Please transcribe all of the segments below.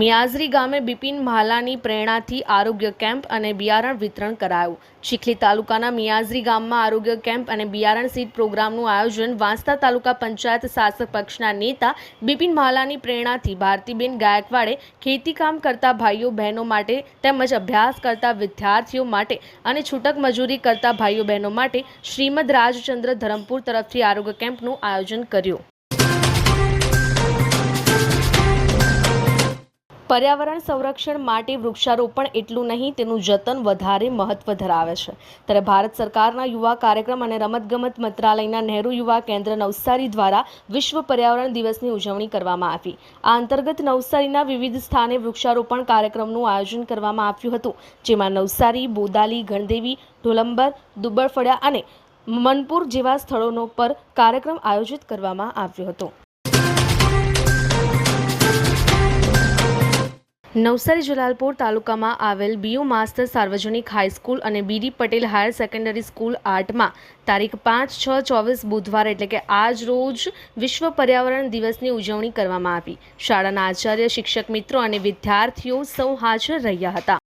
મિયાઝરી ગામે બિપિન મહાલાની પ્રેરણાથી આરોગ્ય કેમ્પ અને બિયારણ વિતરણ કરાયું. ચીખલી તાલુકાના મિયાઝરી ગામમાં આરોગ્ય કેમ્પ અને બિયારણ સીડ પ્રોગ્રામનું આયોજન વાંસદા તાલુકા પંચાયત શાસક પક્ષના નેતા બિપિન મહાલાની પ્રેરણાથી ભારતીબેન ગાયકવાડે ખેતીકામ કરતા ભાઈઓ બહેનો માટે તેમજ અભ્યાસ કરતા વિદ્યાર્થીઓ માટે અને છૂટક મજૂરી કરતા ભાઈઓ બહેનો માટે શ્રીમદ રાજચંદ્ર ધરમપુર તરફથી આરોગ્ય કેમ્પનું આયોજન કર્યું. પર્યાવરણ સંરક્ષણ માટે વૃક્ષારોપણ એટલું નહીં, તેનું જતન વધારે મહત્વ ધરાવે છે. ત્યારે ભારત સરકારના યુવા કાર્યક્રમ અને રમતગમત મંત્રાલયના નહેરુ યુવા કેન્દ્ર નવસારી દ્વારા વિશ્વ પર્યાવરણ દિવસની ઉજવણી કરવામાં આવી. આ અંતર્ગત નવસારીના વિવિધ સ્થાને વૃક્ષારોપણ કાર્યક્રમનું આયોજન કરવામાં આવ્યું હતું, જેમાં નવસારી, બોદાલી, ગણદેવી, ઢોલંબર, દુબળફળિયા અને મનપુર જેવા સ્થળોનો પર કાર્યક્રમ આયોજિત કરવામાં આવ્યો હતો. નવસારી જલાલપોર તાલુકામાં આવેલ બીયુ માસ્ટર સાર્વજનિક હાઈસ્કૂલ અને BD Patel higher secondary school આર્ટમાં તારીખ પાંચ છ ચોવીસ બુધવાર એટલે કે આજ રોજ વિશ્વ પર્યાવરણ દિવસની ઉજવણી કરવામાં આવી. શાળાના આચાર્ય, શિક્ષક મિત્રો અને વિદ્યાર્થીઓ સૌ હાજર રહ્યા હતા.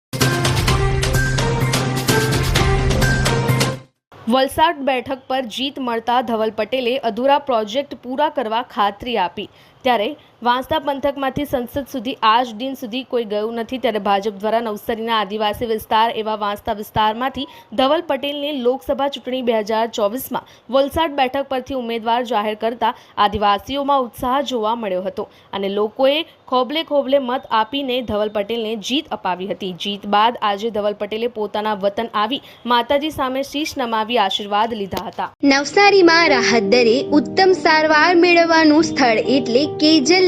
વલસાડ બેઠક પર જીત મળતા ધવલ પટેલે અધૂરા પ્રોજેક્ટ પૂરા કરવા ખાતરી આપી. ત્યારે વાંસદા પંથકમાંથી સંસદ સુધી આજ દિન સુધી કોઈ ગયું નથી. ત્યારે ભાજપ દ્વારા નવસારીના આદિવાસી વિસ્તાર એવા વાંસદા વિસ્તારમાંથી ધવલ પટેલને લોકસભા ચૂંટણી બે હજાર ચોવીસમાં વલસાડ બેઠક પરથી ઉમેદવાર જાહેર કરતા આદિવાસીઓમાં ઉત્સાહ જોવા મળ્યો હતો અને લોકોએ ખોબલે ખોબલે મત આપીને ધવલ પટેલને જીત અપાવી હતી. જીત બાદ આજે ધવલ પટેલે પોતાના વતન આવી માતાજી સામે શીશ નમાવી આશીર્વાદ લીધા હતા. નવસારીમાં રાહત દરે ઉત્તમ સારવાર મેળવવાનું સ્થળ એટલે Kejal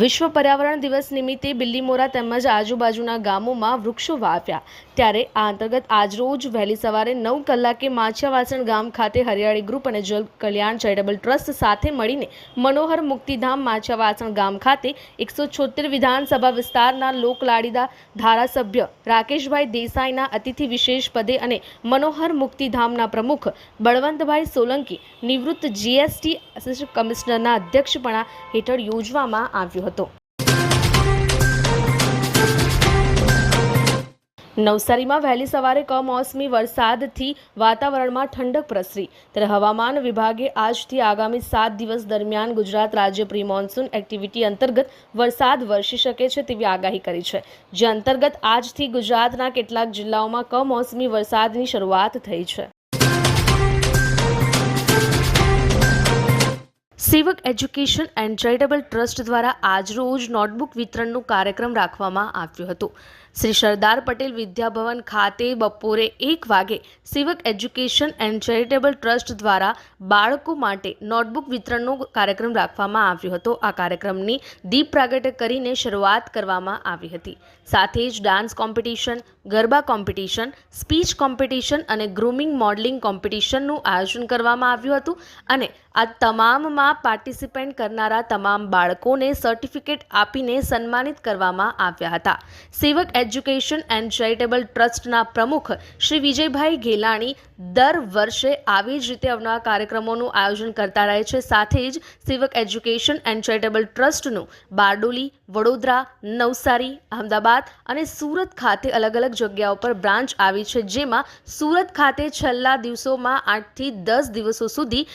વિશ્વ પર્યાવરણ દિવસ નિમિત્તે બિલ્લીમોરા તેમજ આજુબાજુના ગામોમાં વૃક્ષો વાવ્યા. ત્યારે આ અંતર્ગત આજરોજ વહેલી સવારે નવ કલાકે માછિયાવાસણ ગામ ખાતે હરિયાળી ગ્રુપ અને જલ કલ્યાણ ચેરિટેબલ ટ્રસ્ટ સાથે મળીને મનોહર મુક્તિધામ માછિયાવાસણ ગામ ખાતે એકસો છોતેર વિધાનસભા વિસ્તારના લોકલાડીદા ધારાસભ્ય રાકેશભાઈ દેસાઈના અતિથિ વિશેષ પદે અને મનોહર મુક્તિધામના પ્રમુખ બળવંતભાઈ સોલંકી નિવૃત્ત જીએસટી કમિશનરના અધ્યક્ષપણા હેઠળ યોજવામાં આવ્યું હતો. નવસારીમાં વહેલી સવારે કમોસમી વરસાદથી વાતાવરણમાં ઠંડક પ્રસરી. ત્યારે હવામાન વિભાગે આજથી આગામી સાત દિવસ દરમિયાન ગુજરાત રાજ્ય પ્રી મોન્સૂન એક્ટિવિટી અંતર્ગત વરસાદ વરસી શકે છે તેવી આગાહી કરી છે. જે અંતર્ગત આજથી ગુજરાતના કેટલાક જિલ્લાઓમાં કમોસમી વરસાદની શરૂઆત થઈ છે. Sivak education and charitable trust દ્વારા આજરોજ નોટબુક વિતરણનું કાર્યક્રમ રાખવામાં આવ્યો હતો. શ્રી સરદાર પટેલ વિદ્યાભવન ખાતે બપોરે એક વાગે સેવક એજ્યુકેશન એન્ડ ચેરિટેબલ ટ્રસ્ટ દ્વારા બાળકો માટે નોટબુક વિતરણનો કાર્યક્રમ રાખવામાં આવ્યો હતો. આ કાર્યક્રમની દીપ પ્રાગટ્ય કરીને શરૂઆત કરવામાં આવી હતી. સાથે જ dance competition, garba competition, speech competition અને ગ્રૂમિંગ મોડલિંગ કોમ્પિટિશનનું આયોજન કરવામાં આવ્યું હતું અને આ તમામમાં પાર્ટિસિપેન્ટ કરનારા તમામ બાળકોને સર્ટિફિકેટ આપીને સન્માનિત કરવામાં આવ્યા હતા. સેવક એજ્યુકેશન એન્ડ ચેરિટેબલ ટ્રસ્ટના પ્રમુખ શ્રી વિજયભાઈ ઘેલાણી દર વર્ષે આવી જ રીતે અવનવા કાર્યક્રમોનું આયોજન કરતા રહે છે. સાથે જ સેવક એજ્યુકેશન એન્ડ ચેરિટેબલ ટ્રસ્ટનું બારડોલી વડોદરા, નવસારી, અમદાવાદ અને સુરત ખાતે અલગ અલગ જગ્યાઓ પર બ્રાન્ચ આવી છે, જેમાં સુરત ખાતે છેલ્લા દિવસોમાં આઠથી દસ દિવસો સુધી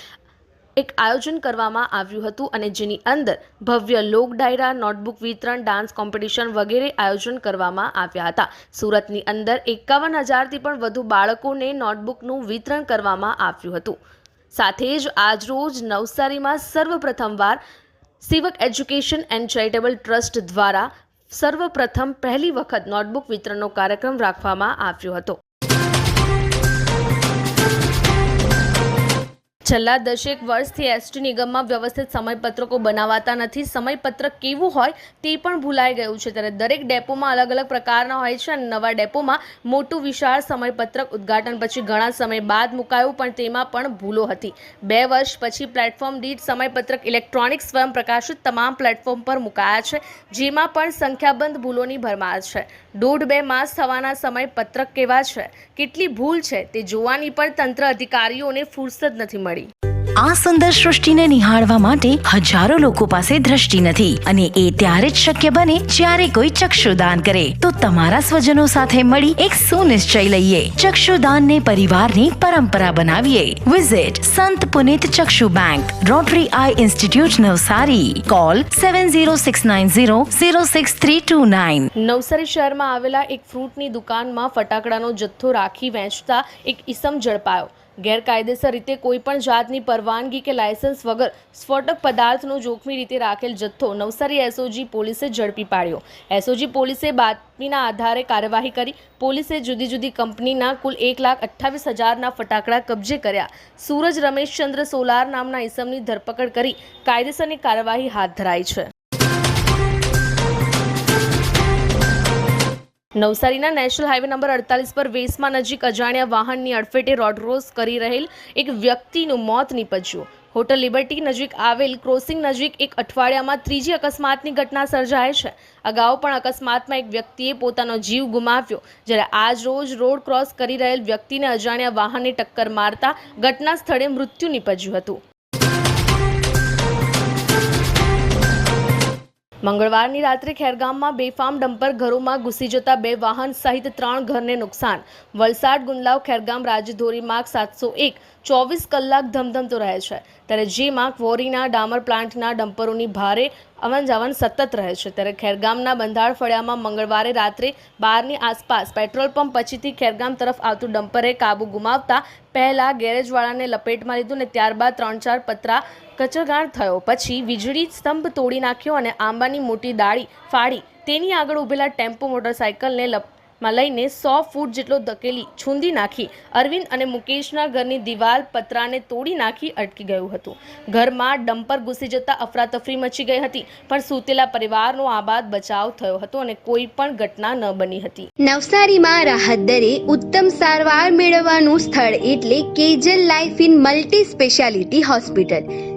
એક આયોજન કરવામાં આવ્યું હતું અને જેની અંદર ભવ્ય લોક ડાયરા, નોટબુક વિતરણ, ડાન્સ કોમ્પિટિશન વગેરે આયોજન કરવામાં આવ્યા હતા. સુરતની અંદર એકાવન હજારથી પણ વધુ બાળકોને નોટબુકનું વિતરણ કરવામાં આવ્યું હતું. સાથે જ આજરોજ નવસારીમાં સર્વપ્રથમવાર Sivak education and charitable trust દ્વારા સર્વપ્રથમ પહેલી વખત નોટબુક વિતરણનો કાર્યક્રમ રાખવામાં આવ્યો હતો. છેલ્લા દશેક વર્ષથી એસટી નિગમમાં વ્યવસ્થિત સમયપત્રકો બનાવાતા નથી. સમયપત્રક કેવું હોય તે પણ ભૂલાઈ ગયું છે. ત્યારે દરેક ડેપોમાં અલગ અલગ પ્રકારના હોય છે અને નવા ડેપોમાં મોટું વિશાળ સમયપત્રક ઉદ્ઘાટન પછી ઘણા સમય બાદ મુકાયું, પણ તેમાં પણ ભૂલો હતી. બે વર્ષ પછી પ્લેટફોર્મ દીઠ સમયપત્રક ઇલેક્ટ્રોનિક સ્વયં પ્રકાશિત તમામ પ્લેટફોર્મ પર મુકાયા છે, જેમાં પણ સંખ્યાબંધ ભૂલોની ભરમાર છે. દોઢ બે માસ થવાના સમયપત્રક કેવા છે? કેટલી ભૂલ છે? તે જોવાની પણ તંત્ર અધિકારીઓને ફુરસદ નથી મળી. આ સુંદર સૃષ્ટિને નિહાળવા માટે હજારો લોકો પાસે દ્રષ્ટિ નથી અને એ ત્યારે જ શક્ય બને જ્યારે કોઈ ચક્ષુદાન કરે. તો તમારા સ્વજનો સાથે મળી એક સુનિશ્ચય લઈએ. ચક્ષુદાનને પરિવારની પરંપરા બનાવીએ. Visit Sant Punit Chakshu bank Rotary eye institute Navsari. Call seven zero six nine zero zero six three two nine Navsari શહેરમાં આવેલા એક ફ્રૂટની દુકાનમાં ફટાકડાનો જથ્થો રાખી વેચતા એક ઈસમ ઝડપાયો. ગેરકાયદેસર રીતે કોઈ પણ જાતની પરવાનગી કે લાયસન્સ વગર સ્ફોટક પદાર્થનો જોખમી રીતે રાખેલ જથ્થો નવસારી એસઓજી પોલીસે ઝડપી પાડ્યો. એસઓજી પોલીસે બાતમીના આધારે કાર્યવાહી કરી. પોલીસે જુદી જુદી કંપનીના કુલ એક લાખ અઠ્ઠાવીસ હજારના ફટાકડા કબજે કર્યા. સૂરજ રમેશચંદ્ર સોલાર નામના ઈસમની ધરપકડ કરી કાયદેસરની કાર્યવાહી હાથ ધરાઈ છે. નવસારીના નેશનલ હાઈવે નંબર અડતાલીસ પર વેસમાં નજીક અજાણ્યા વાહનની અડફેટે રોડ ક્રોસ કરી રહેલ એક વ્યક્તિનું મોત નીપજ્યું. હોટલ લિબર્ટી નજીક આવેલ ક્રોસિંગ નજીક એક અઠવાડિયામાં ત્રીજી અકસ્માતની ઘટના સર્જાય છે. અગાઉ પણ અકસ્માતમાં એક વ્યક્તિએ પોતાનો જીવ ગુમાવ્યો. જ્યારે આજ રોજ રોડ ક્રોસ કરી રહેલ વ્યક્તિને અજાણ્યા વાહને ટક્કર મારતા ઘટના સ્થળે મૃત્યુ નીપજ્યું હતું. મંગળવારની રાત્રે ખેરગામમાં બેફામ ડમ્પર ઘરોમાં ઘૂસી જતા બે વાહન સહિત ત્રણ ઘરને નુકસાન. વલસાડ ગુંદલાવ ખેરગામ રાજધોરી માર્ગ સાતસો એક ચોવીસ કલાક ધમધમતો રહે છે. ત્યારે જેમાં ક્વોરીના ડામર પ્લાન્ટના ડમ્પરોની ભારે અવન જાવન સતત રહે છે. ત્યારે ખેરગામના બંધાળ ફળિયામાં મંગળવારે રાત્રે બારની આસપાસ પેટ્રોલ પંપ પછીથી ખેરગામ તરફ આવતું ડમ્પરે કાબુ ગુમાવતા પહેલાં ગેરેજવાળાને લપેટમાં લીધું ને ત્યારબાદ ત્રણ ચાર પતરા કચરગાળ થયો. પછી વીજળી સ્તંભ તોડી નાખ્યો અને આંબાની મોટી ડાળી ફાડી. તેની આગળ ઊભેલા ટેમ્પો મોટરસાઇકલને લપમાં લઈને સો ફૂટ જેટલો ધકેલી, છૂંદી નાખી, અરવિંદ અને મુકેશના ઘરની દિવાલ પતરાને તોડી નાખી અટકી ગયું હતું. ઘરમાં ડમ્પર ઘૂસી જતા અફરાતફરી મચી ગઈ હતી, પણ સૂતેલા પરિવારનો આબાદ બચાવ થયો હતો અને કોઈ પણ ઘટના ન બની હતી. નવસારીમાં રાહત દરે ઉત્તમ સારવાર મેળવવાનું સ્થળ એટલે Kejal life in multi speciality hospital.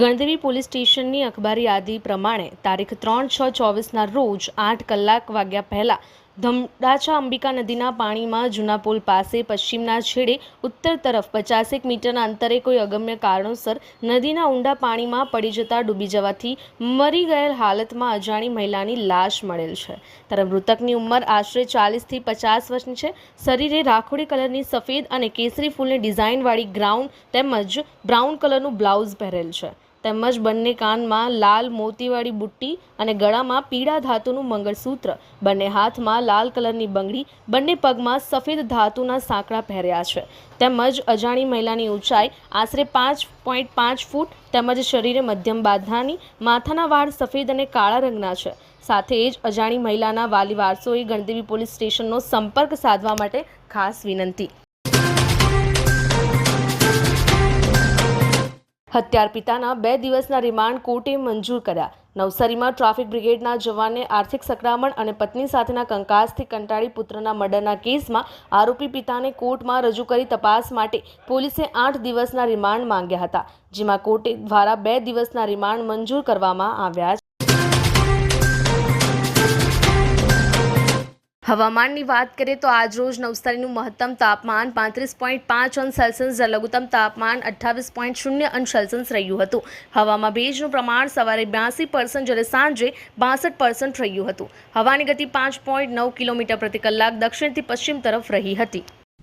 Gandevi police સ્ટેશનની અખબારી યાદી પ્રમાણે તારીખ ત્રણ છ ચોવીસના રોજ આઠ કલાક વાગ્યા પહેલાં ધમડાચા અંબિકા નદીના પાણીમાં જૂના પુલ પાસે પશ્ચિમના છેડે ઉત્તર તરફ પચાસેક મીટરના અંતરે કોઈ અગમ્ય કારણોસર નદીના ઊંડા પાણીમાં પડી જતા ડૂબી જવાથી મરી ગયેલ હાલતમાં અજાણી મહિલાની લાશ મળેલ છે. ત્યારે મૃતકની ઉંમર આશરે ચાલીસથી પચાસ વર્ષની છે. શરીરે રાખોડી કલરની સફેદ અને કેસરી ફૂલની ડિઝાઇનવાળી ગ્રાઉન્ડ તેમજ બ્રાઉન કલરનું બ્લાઉઝ પહેરેલ છે. તેમજ બંને કાનમાં લાલ મોતીવાળી બુટ્ટી અને ગળામાં પીળા ધાતુનું મંગળસૂત્ર. બંને હાથમાં લાલ કલરની બંગડી, બંને પગમાં સફેદ ધાતુના સાંકળા પહેર્યા છે. તેમજ અજાણી મહિલાની ઊંચાઈ આશરે પાંચ પોઈન્ટ પાંચ ફૂટ તેમજ શરીરે મધ્યમ બાંધાની માથાના વાળ સફેદ અને કાળા રંગના છે. સાથે જ અજાણી મહિલાના વાલી વારસોએ ગણદેવી પોલીસ સ્ટેશનનો સંપર્ક સાધવા માટે ખાસ વિનંતી. હત્યાર પિતાના બે દિવસના રિમાન્ડ કોર્ટે મંજૂર કર્યા. નવસારીમાં ટ્રાફિક બ્રિગેડના જવાનને આર્થિક સંકળામણ અને પત્ની સાથેના કંકાસથી કંટાળી પુત્રના મર્ડરના કેસમાં આરોપી પિતાને કોર્ટમાં રજૂ કરી તપાસ માટે પોલીસે આઠ દિવસના રિમાન્ડ માંગ્યા હતા, જેમાં કોર્ટે દ્વારા બે દિવસના રિમાન્ડ મંજૂર કરવામાં આવ્યા હવામાનની વાત કરીએ તો આજ રોજ નવસારીનું મહત્તમ તાપમાન પાંત્રીસ પોઈન્ટ પાંચ અંશ સેલ્સિયસ લઘુત્તમ તાપમાન અઠ્ઠાવીસ પોઈન્ટ શૂન્ય અંશ સેલ્સિયસ રહ્યું હતું. હવામાં ભેજનું પ્રમાણ સવારે બ્યાસી પર્સન્ટ જ્યારે સાંજે બાસઠ પર્સન્ટ રહ્યું હતું. હવાની ગતિ પાંચ પોઈન્ટ નવ કિલોમીટર પ્રતિ કલાક દક્ષિણથી પશ્ચિમ તરફ રહી હતી.